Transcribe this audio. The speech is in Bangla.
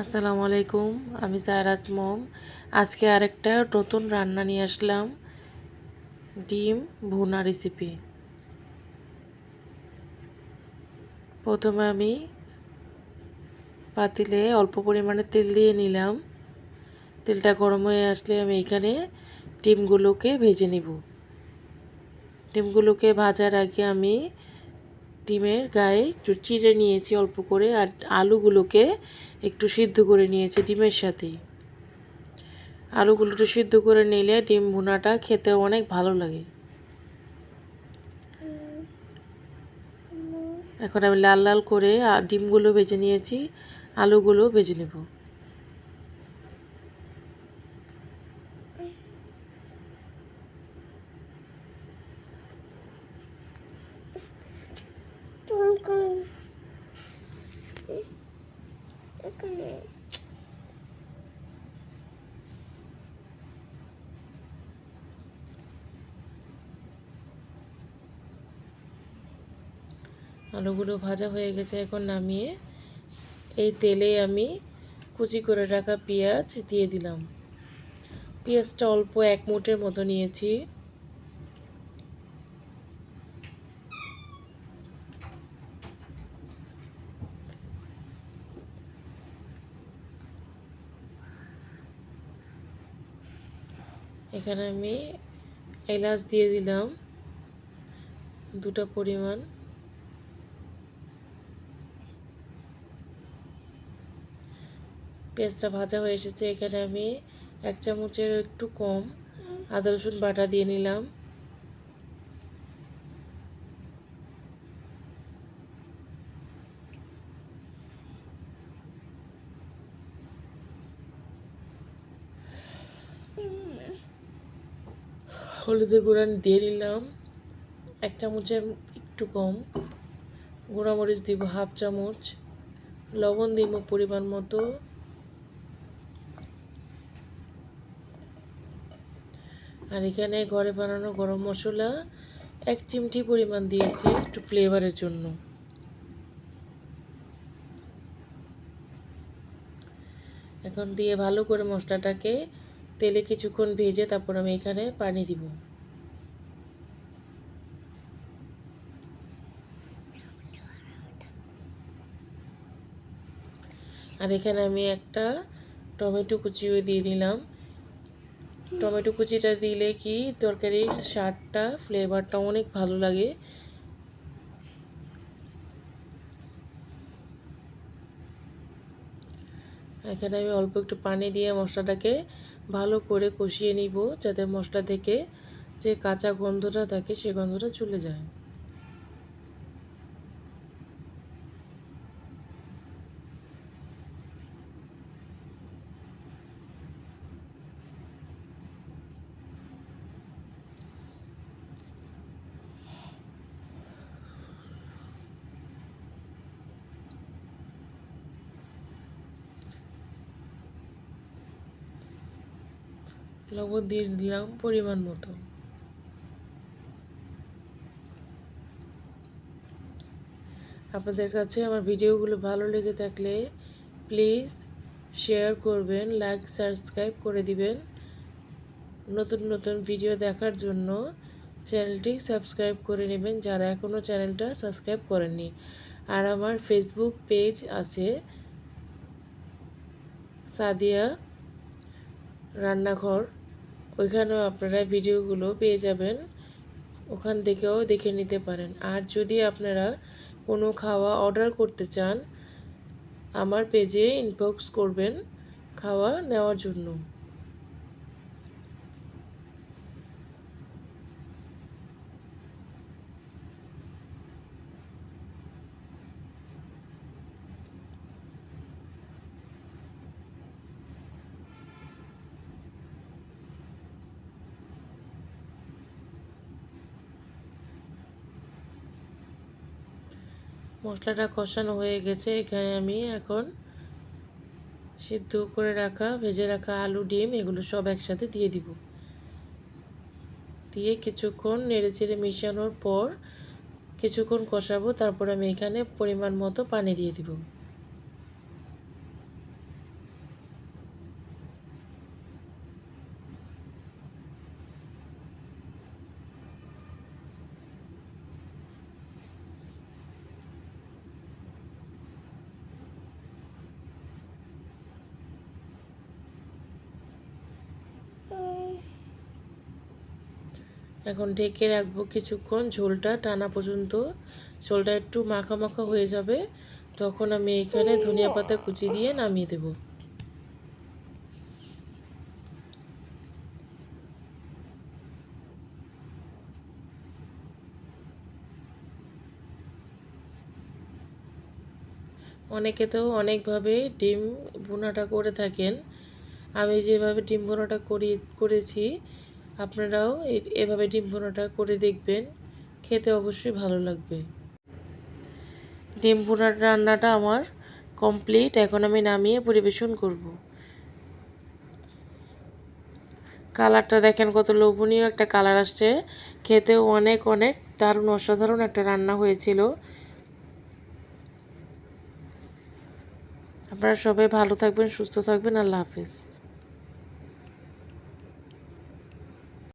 আসসালামু আলাইকুম, আমি সায়রাজ মম আজকে আরেকটা নতুন রান্না নিয়ে আসলাম। ডিম ভুনা রেসিপি প্রথমে আমি পাতিলে অল্প পরিমাণে তেল দিয়ে নিলাম। তেলটা গরম হয়ে আসলে আমি এখানে ডিমগুলোকে ভেজে নিব। ডিমগুলোকে ভাজার আগে আমি ডিমের গায়ে একটু চিড়ে নিয়েছি অল্প করে আর আলুগুলোকে একটু সিদ্ধ করে নিয়েছি ডিমের সাথেই। আলুগুলো একটু সিদ্ধ করে নিলে ডিম ভুনাটা খেতে অনেক ভালো লাগে। এখন আমি লাল লাল করে ডিমগুলো ভেজে নিয়েছি, আলুগুলো ভেজে নেব। আলুগুলো ভাজা হয়ে গেছে, এখন নামিয়ে এই তেলে আমি কুচি করে রাখা পেঁয়াজ দিয়ে দিলাম। পেঁয়াজটা অল্প এক মুঠের মতো নিয়েছি। এখানে আমি এলাচ দিয়ে দিলাম। দুটা পরিমাণ। পেঁয়াজটা ভাজা হয়ে এসেছে। এখানে আমি এক চামচের একটু কম আদা রসুন বাটা দিয়ে নিলাম। হলুদের গুঁড়া দিয়ে নিলাম। এক চামচের একটু কম। গুঁড়ামরিচ দিব হাফ চামচ। লবণ দিব পরিমাণ মতো। আর এখানে ঘরে বানানো গরম মশলা এক চিমটি পরিমাণ দিয়েছি একটু ফ্লেভারের জন্য। এখন দিয়ে ভালো করে মশলাটাকে তেলে কিছুক্ষণ ভেজে তারপর আমি এখানে পানি দিব। আর এখানে আমি একটা টমেটো কুচিও দিয়ে নিলাম টমেটো কুচিটা দিলে কি তরকারির স্বাদটা ফ্লেভারটা অনেক ভালো লাগে। এখানে আমি অল্প একটু পানি দিয়ে মশলাটাকে ভালো করে কষিয়ে নিব যাতে মশলা থেকে যে কাঁচা গন্ধটা থাকে সে গন্ধটা চলে যায়। লবণ দিয়ে দিলাম পরিমাণ মতো। আপনাদের কাছে আমার ভিডিওগুলো ভালো লেগে থাকলে প্লিজ শেয়ার করবেন, লাইক, সাবস্ক্রাইব করে দিবেন। নতুন নতুন ভিডিও দেখার জন্য চ্যানেলটি সাবস্ক্রাইব করে নেবেন যারা এখনও চ্যানেলটা সাবস্ক্রাইব করেননি। আর আমার ফেসবুক পেজ আছে সাদিয়া রান্নাঘর। ওইখানেও আপনারা ভিডিওগুলো পেয়ে যাবেন। ওখান থেকেও দেখে নিতে পারেন। আর যদি আপনারা কোনো খাওয়া অর্ডার করতে চান, আমার পেজে ইনবক্স করবেন খাওয়া নেওয়ার জন্য। মশলাটা কষানো হয়ে গেছে। এখানে আমি এখন সিদ্ধ করে রাখা, ভেজে রাখা আলু, ডিম, এগুলো সব একসাথে দিয়ে দিব। দিয়ে কিছুক্ষণ নেড়ে চেড়ে মিশানোর পর কিছুক্ষণ কষাবো। তারপর আমি এখানে পরিমাণ মতো পানি দিয়ে দিব। এখন ঢেকে রাখব কিছুক্ষণ, ঝোলটা টানা পর্যন্ত। ঝোলটা একটু মাখা মাখা হয়ে যাবে, তখন আমি এখানে ধনিয়া পাতা কুচি দিয়ে নামিয়ে দেব। অনেকে তো অনেকভাবে ডিম বোনাটা করে থাকেন। আমি যেভাবে ডিম বোনাটা করি, করেছি আপনারাও এভাবে ডিম ভুনাটা করে দেখবেন। খেতে অবশ্যই ভালো লাগবে। ডিম ভুনার রান্নাটা আমার কমপ্লিট। এখন আমি নামিয়ে পরিবেশন করব। কালারটা দেখেন কত লোভনীয় একটা কালার আসছে। খেতেও অনেক অনেক দারুণ, অসাধারণ একটা রান্না হয়েছিল। আপনারা সবাই ভালো থাকবেন, সুস্থ থাকবেন। আল্লাহ হাফিজ।